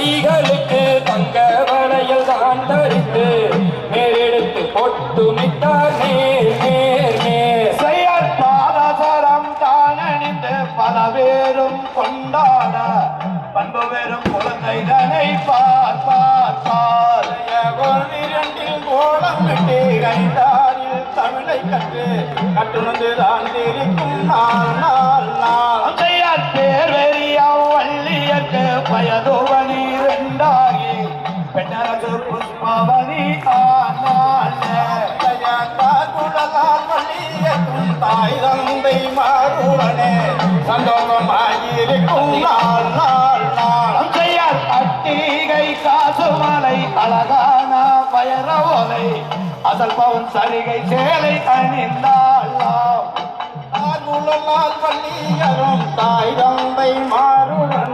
கைகளுக்கு தங்க வளையல் தான் தரித்து நேரெடுத்து பொட்டு மிட்டார் நேர் நேர் நேர் செயற் பாதசரம் தானணிந்து பல பேரும் கொண்டாட பண்பு பெறும் குழந்தைதனை பார் பார் பார். இரண்டில் கோலம் விட்டு கைதாரில் தமிழை கற்று கட்டுணர்ந்து தான் தெரிக்கும் நாள் நாள் நாள். செயற் பேர் பயதுவனி ரெண்டாகி பெண்ணரசு புஷ்பவனி தாய் தந்தை மாறுவனே. சந்தோஷமாயிருக்கும் நாள் நாள் நாள். செயற் அட்டிகை காசு அழகான பயர அசல் பவன் சரிகை சேலை அணிந்தாள் ஆர்குழலால் பள்ளியரும் தாய் தந்தை மாறுவனே.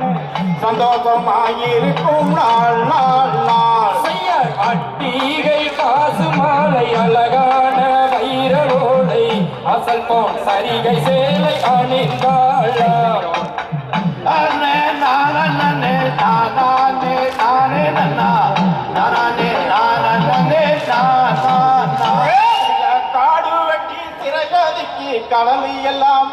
சந்தோஷமாயிருக்கும் நாள் நாள் நாள். அட்டிகை காசு மாலை அழகான வைரவோலை அசல் போன் சரிகை சேலை அணிந்தாள். நானே நானே நானே நானே நன்னா நானே நானே நானே காடு வெட்டி திரையதுக்கி கடல் எல்லாம்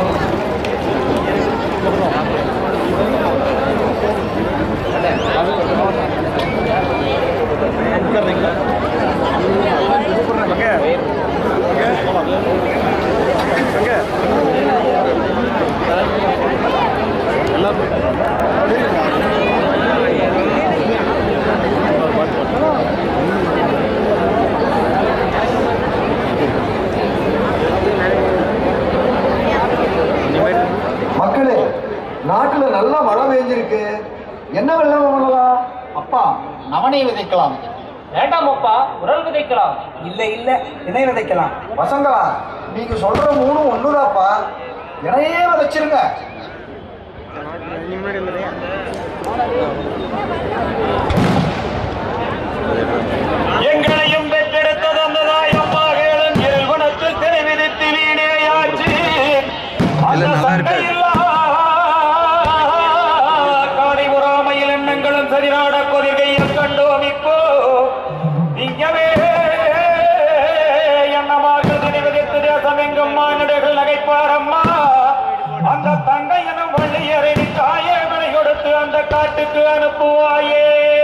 பண்ணலாம் அப்பா நவனை விதைக்கலாம். வேண்டாம் அப்பா உரல் விதைக்கலாம். இல்ல இல்ல இணை விதைக்கலாம். பசங்களா நீங்க சொல்ற மூணு ஒண்ணுதாப்பா. இணையே விதைச்சிருங்க. எங்களையும் காட்டுக்கு அனுப்புவாயே.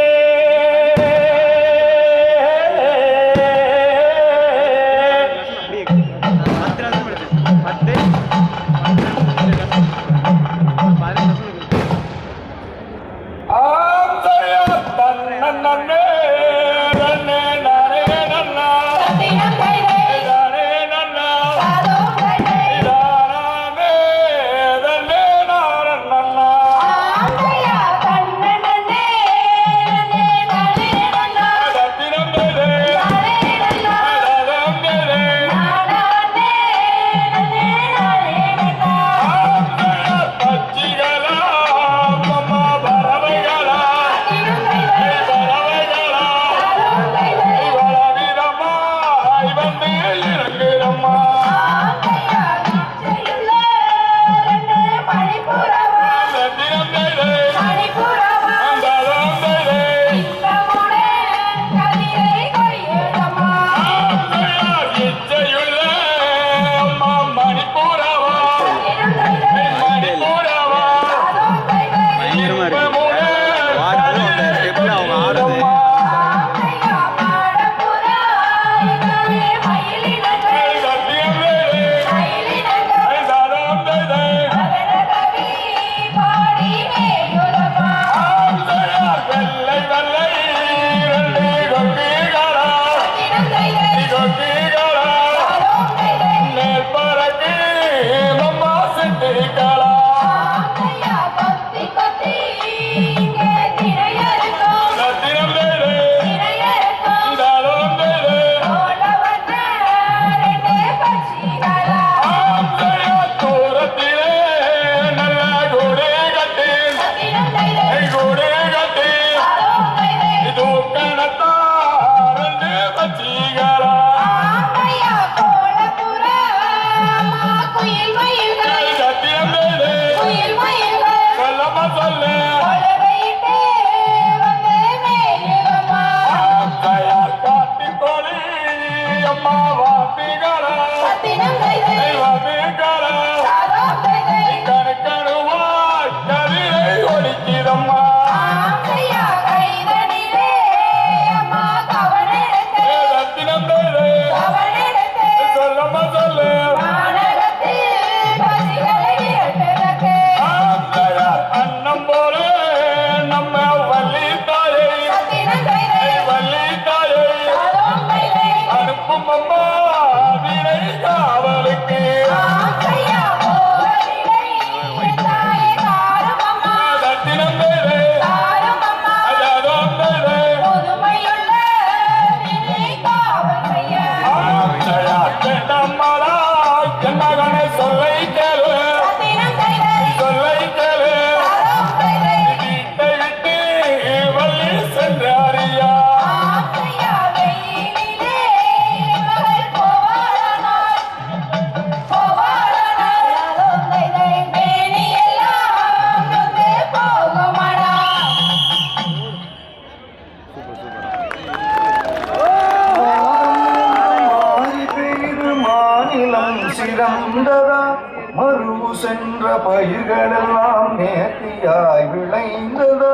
முன்பு சென்ற பயிர்களெல்லாம் நேர்த்தியாய் விளைந்ததா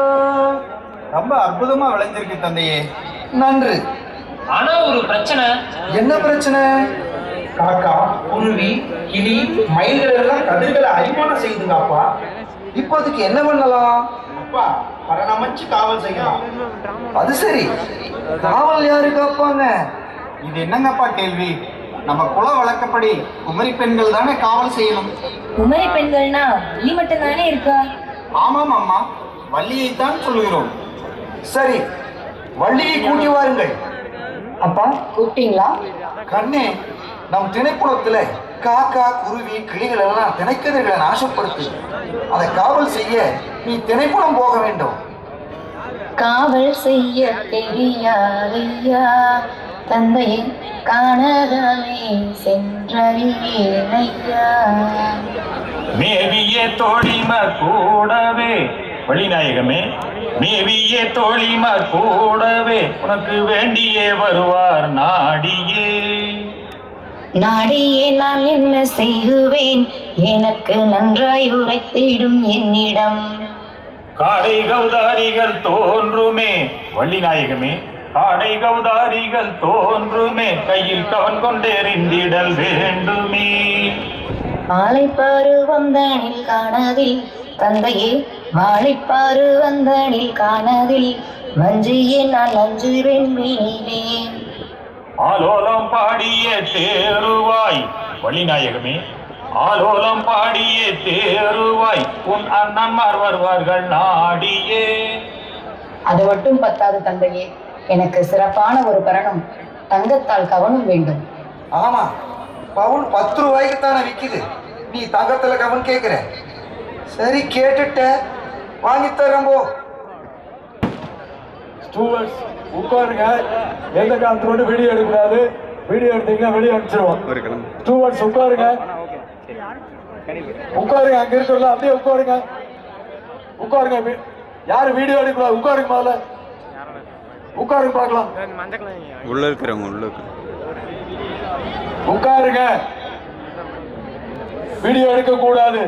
ரொம்ப அற்புதமா விளைஞ்சிருக்கு தந்தையே. நன்று. ஆனா ஒரு பிரச்சனை. என்ன பிரச்சனை? காக்கா குருவி கிளி மயில்கள் எல்லாம் கதிர்களை அரிமானம் செய்யுதுங்க அப்பா இப்போதைக்கு என்ன பண்ணலாம்? அப்பா பரணமைச்சு காவல் செய்யலாம் அது சரி. காவல் யாரு காப்பாங்க? இது என்னங்கப்பா கேள்வி? நம்ம குல வழக்கப்படி குமரி பெண்கள் தானே காவல் செய்யணும்? குமரி பெண்கள்னா வள்ளி மட்டும் தானே இருக்கா? ஆமாம் அம்மா வள்ளியைத்தான் சொல்லுகிறோம். சரி வள்ளியை கூட்டி வாருங்கள். அப்பா கூப்பிட்டீங்களா? கண்ணே நம் திணைப்புலத்துல காக்கா குருவி கிளிகள் எல்லாம் திணைக்கதிர்களை நாசப்படுத்து. அதை காவல் செய்ய நீ திணைப்புலம் போக வேண்டும். காவல் செய்ய தெரியாதையா தந்தையை காணகமே சென்றறியேனையா மேவிய தோழிமர் கூடவே. வழிநாயகமே மேவிய தோழிமர் கூடவே. உனக்கு வேண்டியே வருவார் நாடியே. நாடியே நான் என்ன செய்குவேன் எனக்கு நன்றாய் உரைத்திடும் என்னிடம். காடை கௌதாரிகள் தோன்றுமே. வள்ளிநாயகமே காடை கௌதாரிகள் தோன்றுமே கையில் கவன் கொண்டெறிந்திடல் வேண்டுமே. மாலை பருவந்தனில் காணதில் தந்தையே மாலை பருவந்தனில் காணதில் வஞ்சியே நான் நஞ்சுவேன் மீனேன் ஆலோலம் பாடிய தேருவாய் வள்ளிநாயகமே ஆலோலம் பாடிய தேருவாய் உன் அண்ணன்மார் வருவார்கள் நாடியே. அது மட்டும் பத்தாது தந்தையே. எனக்கு சிறப்பான ஒரு பரணம் தங்கத்தால் கவனம் வேண்டும். ஆமா பவுன் பத்து ரூபாய்க்கு தானே விக்குது. நீ தங்கத்துல கவன் கேக்குற. சரி கேட்டுட்ட. வாங்கி தரேன் போ. ஸ்டூவர்ட்ஸ் உட்காருங்க. எந்த காலத்தோடு வீடியோ எடுக்கூடாது வீடியோ எடுத்தீங்கன்னா வெளியே அனுப்பிச்சிருவோம். ஸ்டூவர்ட்ஸ் உட்காருங்க. உட்காருங்க அங்க இருக்கிறல அப்படியே உட்காருங்க. உட்காருங்க வீ- யாரு வீடியோ எடுக்கூடாது உட்காருங்க முதல்ல. உட்காருங்க பார்க்கலாம். உள்ள இருக்கிறவங்க உள்ள உட்காருங்க. வீடியோ எடுக்க கூடாது